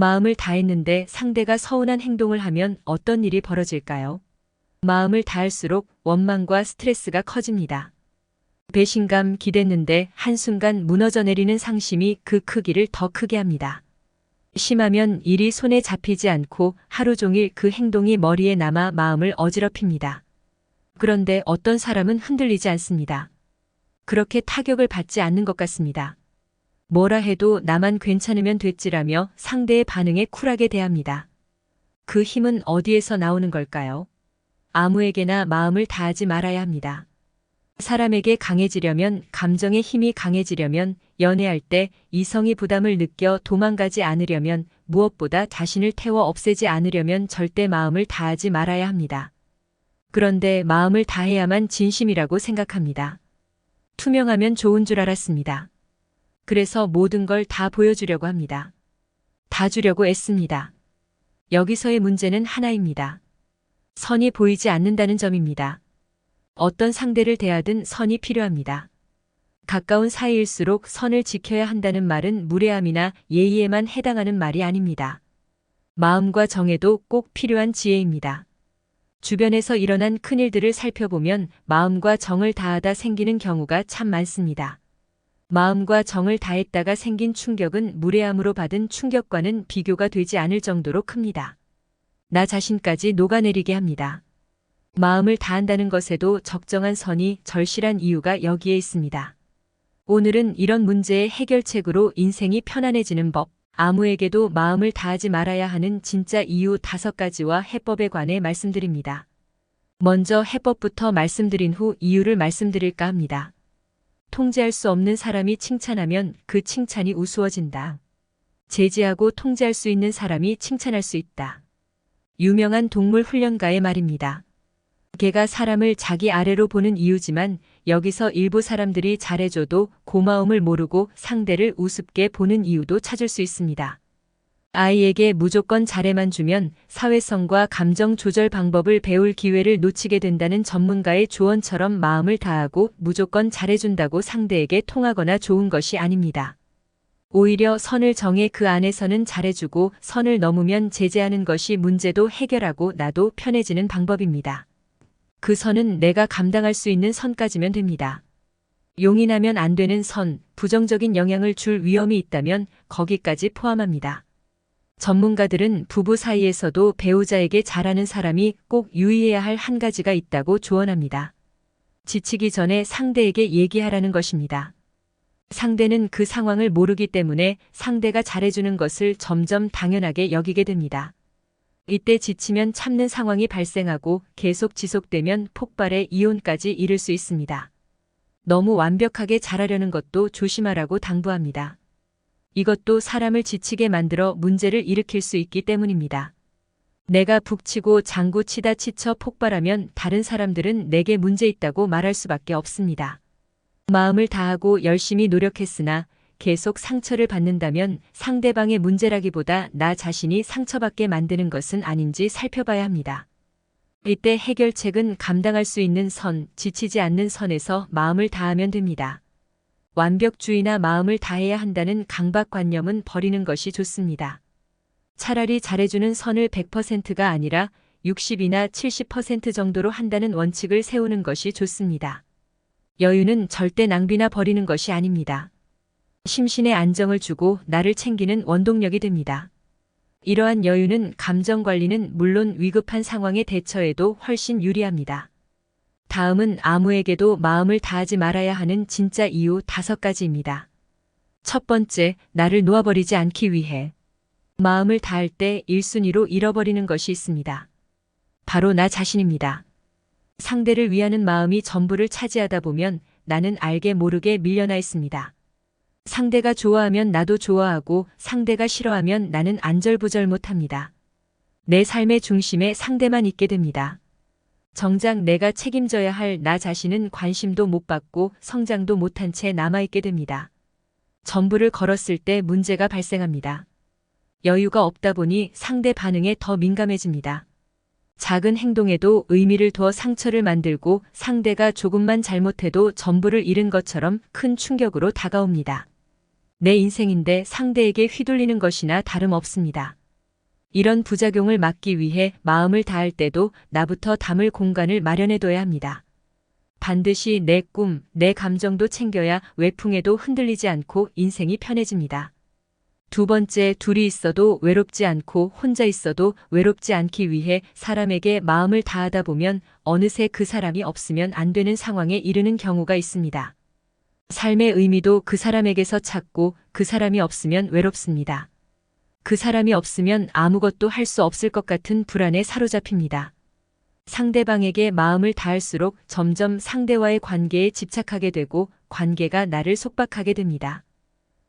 마음을 다했는데 상대가 서운한 행동을 하면 어떤 일이 벌어질까요? 마음을 다할수록 원망과 스트레스가 커집니다. 배신감 기댔는데 한순간 무너져 내리는 상심이 그 크기를 더 크게 합니다. 심하면 일이 손에 잡히지 않고 하루 종일 그 행동이 머리에 남아 마음을 어지럽힙니다. 그런데 어떤 사람은 흔들리지 않습니다. 그렇게 타격을 받지 않는 것 같습니다. 뭐라 해도 나만 괜찮으면 됐지라며 상대의 반응에 쿨하게 대합니다. 그 힘은 어디에서 나오는 걸까요? 아무에게나 마음을 다하지 말아야 합니다. 사람에게 강해지려면, 감정의 힘이 강해지려면, 연애할 때 이성이 부담을 느껴 도망가지 않으려면, 무엇보다 자신을 태워 없애지 않으려면 절대 마음을 다하지 말아야 합니다. 그런데 마음을 다해야만 진심이라고 생각합니다. 투명하면 좋은 줄 알았습니다. 그래서 모든 걸 다 보여주려고 합니다. 다 주려고 애씁니다. 여기서의 문제는 하나입니다. 선이 보이지 않는다는 점입니다. 어떤 상대를 대하든 선이 필요합니다. 가까운 사이일수록 선을 지켜야 한다는 말은 무례함이나 예의에만 해당하는 말이 아닙니다. 마음과 정에도 꼭 필요한 지혜입니다. 주변에서 일어난 큰일들을 살펴보면 마음과 정을 다하다 생기는 경우가 참 많습니다. 마음과 정을 다했다가 생긴 충격은 무례함으로 받은 충격과는 비교가 되지 않을 정도로 큽니다. 나 자신까지 녹아내리게 합니다. 마음을 다한다는 것에도 적정한 선이 절실한 이유가 여기에 있습니다. 오늘은 이런 문제의 해결책으로 인생이 편안해지는 법, 아무에게도 마음을 다하지 말아야 하는 진짜 이유 다섯 가지와 해법에 관해 말씀드립니다. 먼저 해법부터 말씀드린 후 이유를 말씀드릴까 합니다. 통제할 수 없는 사람이 칭찬하면 그 칭찬이 우스워진다. 제지하고 통제할 수 있는 사람이 칭찬할 수 있다. 유명한 동물 훈련가의 말입니다. 개가 사람을 자기 아래로 보는 이유지만 여기서 일부 사람들이 잘해줘도 고마움을 모르고 상대를 우습게 보는 이유도 찾을 수 있습니다. 아이에게 무조건 잘해만 주면 사회성과 감정 조절 방법을 배울 기회를 놓치게 된다는 전문가의 조언처럼 마음을 다하고 무조건 잘해준다고 상대에게 통하거나 좋은 것이 아닙니다. 오히려 선을 정해 그 안에서는 잘해주고 선을 넘으면 제재하는 것이 문제도 해결하고 나도 편해지는 방법입니다. 그 선은 내가 감당할 수 있는 선까지면 됩니다. 용인하면 안 되는 선, 부정적인 영향을 줄 위험이 있다면 거기까지 포함합니다. 전문가들은 부부 사이에서도 배우자에게 잘하는 사람이 꼭 유의해야 할 한 가지가 있다고 조언합니다. 지치기 전에 상대에게 얘기하라는 것입니다. 상대는 그 상황을 모르기 때문에 상대가 잘해주는 것을 점점 당연하게 여기게 됩니다. 이때 지치면 참는 상황이 발생하고 계속 지속되면 폭발의 이혼까지 이를 수 있습니다. 너무 완벽하게 잘하려는 것도 조심하라고 당부합니다. 이것도 사람을 지치게 만들어 문제를 일으킬 수 있기 때문입니다. 내가 북치고 장구 치다 지쳐 폭발하면 다른 사람들은 내게 문제 있다고 말할 수밖에 없습니다. 마음을 다하고 열심히 노력했으나 계속 상처를 받는다면 상대방의 문제라기보다 나 자신이 상처받게 만드는 것은 아닌지 살펴봐야 합니다. 이때 해결책은 감당할 수 있는 선, 지치지 않는 선에서 마음을 다하면 됩니다. 완벽주의나 마음을 다해야 한다는 강박관념은 버리는 것이 좋습니다. 차라리 잘해주는 선을 100%가 아니라 60이나 70% 정도로 한다는 원칙을 세우는 것이 좋습니다. 여유는 절대 낭비나 버리는 것이 아닙니다. 심신의 안정을 주고 나를 챙기는 원동력이 됩니다. 이러한 여유는 감정 관리는 물론 위급한 상황에 대처에도 훨씬 유리합니다. 다음은 아무에게도 마음을 다하지 말아야 하는 진짜 이유 다섯 가지입니다. 첫 번째, 나를 놓아버리지 않기 위해. 마음을 다할 때 1순위로 잃어버리는 것이 있습니다. 바로 나 자신입니다. 상대를 위하는 마음이 전부를 차지하다 보면 나는 알게 모르게 밀려나 있습니다. 상대가 좋아하면 나도 좋아하고 상대가 싫어하면 나는 안절부절 못합니다. 내 삶의 중심에 상대만 있게 됩니다. 정작 내가 책임져야 할 나 자신은 관심도 못 받고 성장도 못한 채 남아있게 됩니다. 전부를 걸었을 때 문제가 발생합니다. 여유가 없다 보니 상대 반응에 더 민감해집니다. 작은 행동에도 의미를 두어 상처를 만들고 상대가 조금만 잘못해도 전부를 잃은 것처럼 큰 충격으로 다가옵니다. 내 인생인데 상대에게 휘둘리는 것이나 다름없습니다. 이런 부작용을 막기 위해 마음을 다할 때도 나부터 담을 공간을 마련해둬야 합니다. 반드시 내 꿈, 내 감정도 챙겨야 외풍에도 흔들리지 않고 인생이 편해집니다. 두 번째, 둘이 있어도 외롭지 않고 혼자 있어도 외롭지 않기 위해 사람에게 마음을 다하다 보면 어느새 그 사람이 없으면 안 되는 상황에 이르는 경우가 있습니다. 삶의 의미도 그 사람에게서 찾고 그 사람이 없으면 외롭습니다. 그 사람이 없으면 아무것도 할 수 없을 것 같은 불안에 사로잡힙니다. 상대방에게 마음을 다할수록 점점 상대와의 관계에 집착하게 되고 관계가 나를 속박하게 됩니다.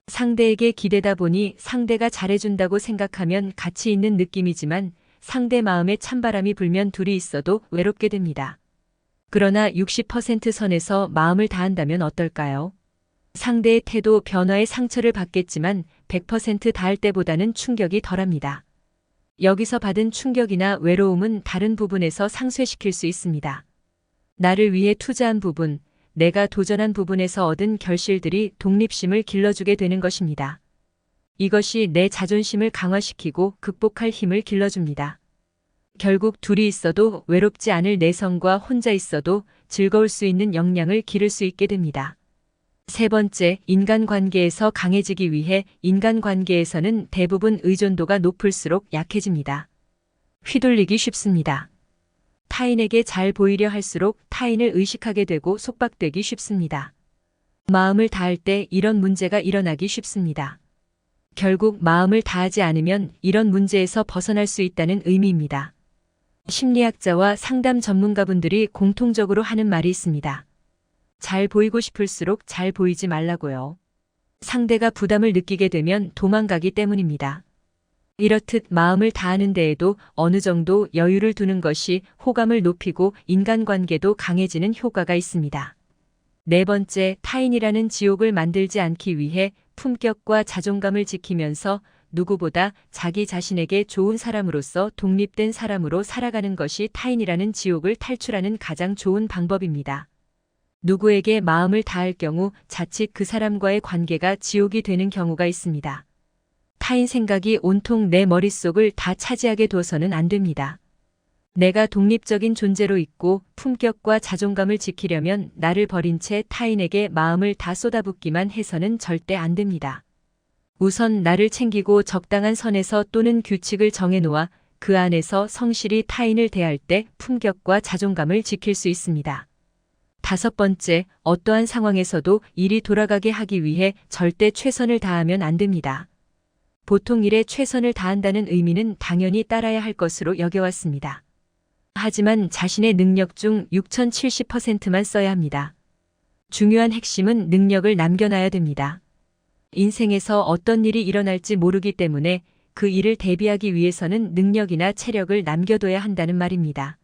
상대에게 기대다 보니 상대가 잘해준다고 생각하면 가치 있는 느낌이지만 상대 마음에 찬바람이 불면 둘이 있어도 외롭게 됩니다. 그러나 60% 선에서 마음을 다한다면 어떨까요? 상대의 태도 변화에 상처를 받겠지만 100% 다 할 때보다는 충격이 덜합니다. 여기서 받은 충격이나 외로움은 다른 부분에서 상쇄시킬 수 있습니다. 나를 위해 투자한 부분, 내가 도전한 부분에서 얻은 결실들이 독립심을 길러주게 되는 것입니다. 이것이 내 자존심을 강화시키고 극복할 힘을 길러줍니다. 결국 둘이 있어도 외롭지 않을 내성과 혼자 있어도 즐거울 수 있는 역량을 기를 수 있게 됩니다. 세 번째, 인간관계에서 강해지기 위해 인간관계에서는 대부분 의존도가 높을수록 약해집니다. 휘둘리기 쉽습니다. 타인에게 잘 보이려 할수록 타인을 의식하게 되고 속박되기 쉽습니다. 마음을 다할 때 이런 문제가 일어나기 쉽습니다. 결국 마음을 다하지 않으면 이런 문제에서 벗어날 수 있다는 의미입니다. 심리학자와 상담 전문가분들이 공통적으로 하는 말이 있습니다. 잘 보이고 싶을수록 잘 보이지 말라고요. 상대가 부담을 느끼게 되면 도망가기 때문입니다. 이렇듯 마음을 다하는 데에도 어느 정도 여유를 두는 것이 호감을 높이고 인간관계도 강해지는 효과가 있습니다. 네 번째, 타인이라는 지옥을 만들지 않기 위해 품격과 자존감을 지키면서 누구보다 자기 자신에게 좋은 사람으로서 독립된 사람으로 살아가는 것이 타인이라는 지옥을 탈출하는 가장 좋은 방법입니다. 누구에게 마음을 다할 경우 자칫 그 사람과의 관계가 지옥이 되는 경우가 있습니다. 타인 생각이 온통 내 머릿속을 다 차지하게 둬서는 안 됩니다. 내가 독립적인 존재로 있고 품격과 자존감을 지키려면 나를 버린 채 타인에게 마음을 다 쏟아붓기만 해서는 절대 안 됩니다. 우선 나를 챙기고 적당한 선에서 또는 규칙을 정해놓아 그 안에서 성실히 타인을 대할 때 품격과 자존감을 지킬 수 있습니다. 다섯 번째, 어떠한 상황에서도 일이 돌아가게 하기 위해 절대 최선을 다하면 안 됩니다. 보통 일에 최선을 다한다는 의미는 당연히 따라야 할 것으로 여겨왔습니다. 하지만 자신의 능력 중 6070%만 써야 합니다. 중요한 핵심은 능력을 남겨놔야 됩니다. 인생에서 어떤 일이 일어날지 모르기 때문에 그 일을 대비하기 위해서는 능력이나 체력을 남겨둬야 한다는 말입니다.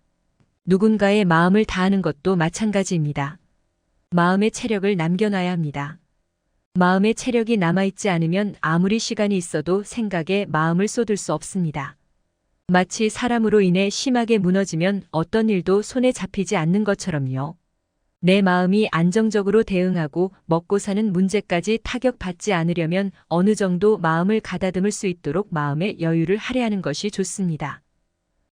누군가의 마음을 다하는 것도 마찬가지입니다. 마음의 체력을 남겨놔야 합니다. 마음의 체력이 남아있지 않으면 아무리 시간이 있어도 생각에 마음을 쏟을 수 없습니다. 마치 사람으로 인해 심하게 무너지면 어떤 일도 손에 잡히지 않는 것처럼요. 내 마음이 안정적으로 대응하고 먹고 사는 문제까지 타격받지 않으려면 어느 정도 마음을 가다듬을 수 있도록 마음의 여유를 할애하는 것이 좋습니다.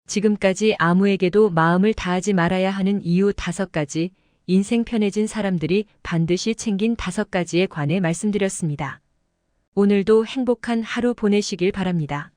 지금까지 아무에게도 마음을 다하지 말아야 하는 이유 다섯 가지, 인생 편해진 사람들이 반드시 챙긴 다섯 가지에 관해 말씀드렸습니다. 오늘도 행복한 하루 보내시길 바랍니다.